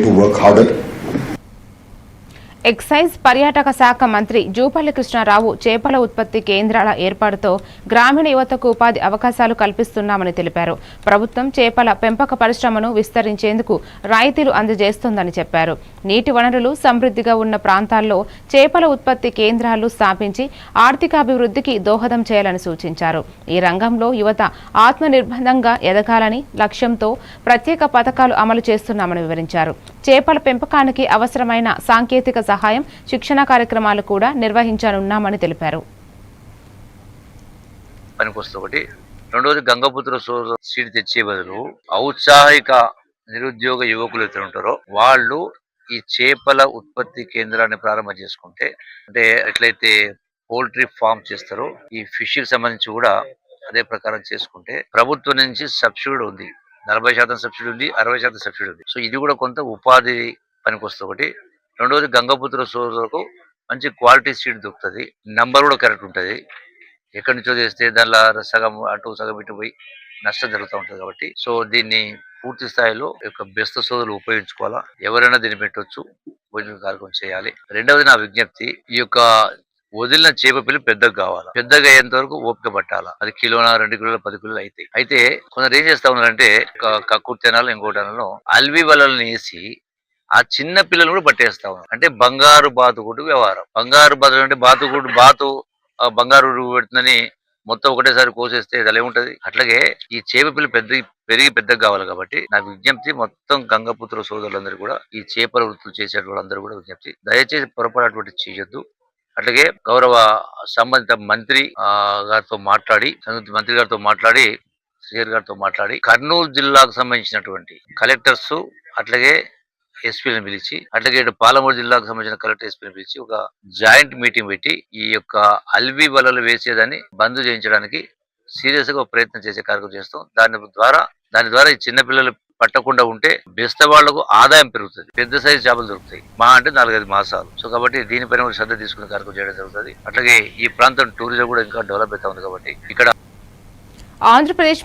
work harder excise పర్యాటక శాఖ మంత్రి జూపల్లి కృష్ణారావు చేపల ఉత్పత్తి కేంద్రాల ఏర్పాటుతో గ్రామీణ యువతకు ఉపాధి అవకాశాలు కల్పిస్తున్నామని తెలిపారు. ప్రభుత్వం చేపల పెంపక పరిశ్రమను విస్తరించేందుకు రాయితీలు అందజేస్తోందని చెప్పారు. నీటి వనరులు సమృద్ధిగా ఉన్న ప్రాంతాల్లో చేపల ఉత్పత్తి కేంద్రాలు స్థాపించి ఆర్థికాభివృద్ధికి దోహదం చేయాలని సూచించారు. ఈ రంగంలో యువత ఆత్మనిర్బంధంగా ఎదగాలని లక్ష్యంతో ప్రత్యేక పథకాలు అమలు చేస్తున్నామని వివరించారు. చేపల పెంపకానికి అవసరమైన సాంకేతిక సహాయం శిక్షణ కార్యక్రమాలు కూడా నిర్వహించనున్నామని తెలిపారు. ఒకటి. రెండోది గంగపుత్ర సోదరు సీడ్ తెచ్చే బదులు ఔత్సాహిక నిరుద్యోగ యువకులు ఎత్తు ఉంటారో వాళ్ళు ఈ చేపల ఉత్పత్తి కేంద్రాన్ని ప్రారంభం చేసుకుంటే అంటే ఎట్లయితే పోల్ట్రీ ఫామ్ చేస్తారో ఈ ఫిష్కి సంబంధించి కూడా అదే ప్రకారం చేసుకుంటే ప్రభుత్వం నుంచి సబ్సిడీ ఉంది. నలభై శాతం సబ్సిడీ ఉంది అరవై శాతం సబ్సిడీ ఉంది. సో ఇది కూడా కొంత ఉపాధి పనికొస్తుంది ఒకటి. రెండోది గంగపుత్ర సోదరులకు మంచి క్వాలిటీ సీడ్ దొరుకుతుంది. నంబర్ కూడా కరెక్ట్ ఉంటుంది. ఎక్కడి నుంచో చేస్తే దానిలో సగం అటు సగం ఇటు పోయి నష్టం జరుగుతూ ఉంటుంది కాబట్టి. సో దీన్ని పూర్తి స్థాయిలో యొక్క బెస్త సోదరులు ఉపయోగించుకోవాలా? ఎవరైనా దీన్ని పెట్టొచ్చు. భోజన కార్యక్రమం చేయాలి. రెండవది నా విజ్ఞప్తి. ఈ యొక్క వదిలిన చేప పిల్లి పెద్దగా కావాలా? పెద్దగా అయ్యేంత వరకు ఓపిక పట్టాలా? అది కిలోన రెండు కిలోల పది కిలోలు అయితే. అయితే కొందరు ఏం చేస్తా ఉన్నారంటే కక్కుర్తి అనాలు ఇంకోటి అనాలో అల్వి వలలను వేసి ఆ చిన్న పిల్లలు కూడా పట్టేస్తా ఉన్నారు. అంటే బంగారు బాతుకుడు వ్యవహారం. బంగారు బాతు అంటే బాతుకుడు బాతు బంగారు బంగారు పెడుతుందని మొత్తం ఒకటేసారి కోసేస్తే అది ఏముంటది అట్లాగే ఈ చేప పిల్ల పెద్ద పెరిగి పెద్దగా కావాలి కాబట్టి నా విజ్ఞప్తి మొత్తం గంగపుత్ర సోదరులందరూ కూడా ఈ చేపల వృత్తులు చేసే వాళ్ళందరూ కూడా విజ్ఞప్తి. దయచేసి పొరపాటు అటువంటి చేయొద్దు. అట్లాగే గౌరవ సంబంధిత మంత్రి గారితో మాట్లాడి సంబంధిత మంత్రి గారితో మాట్లాడి శ్రీహర్ గారితో మాట్లాడి కర్నూలు జిల్లాకు సంబంధించినటువంటి కలెక్టర్స్ అట్లాగే ఎస్పీని పిలిచి అట్లాగే ఇటు పాలమూరు జిల్లాకు సంబంధించిన కలెక్టర్ ఎస్పీని పిలిచి ఒక జాయింట్ మీటింగ్ పెట్టి ఈ యొక్క అల్వి వలలు వేసేదాన్ని బంద్ చేయించడానికి సీరియస్గా ప్రయత్నం చేసే కార్యక్రమం చేస్తాం. దాని ద్వారా దాని ద్వారా ఈ చిన్నపిల్లలు పట్టకుండా ఉంటే బెస్త వాళ్ళకు ఆదాయం పెరుగుతుంది. పెద్ద సైజు చేపలు దొరుకుతాయి. మా అంటే నాలుగైదు మాసాలు. సో కాబట్టి దీనిపైన కూడా శ్రద్ధ తీసుకునే కార్యక్రమం చేయడం జరుగుతుంది. అట్లాగే ఈ ప్రాంతం టూరిజం కూడా ఇంకా డెవలప్ అవుతా ఉంది కాబట్టి ఇక్కడ ఆంధ్రప్రదేశ్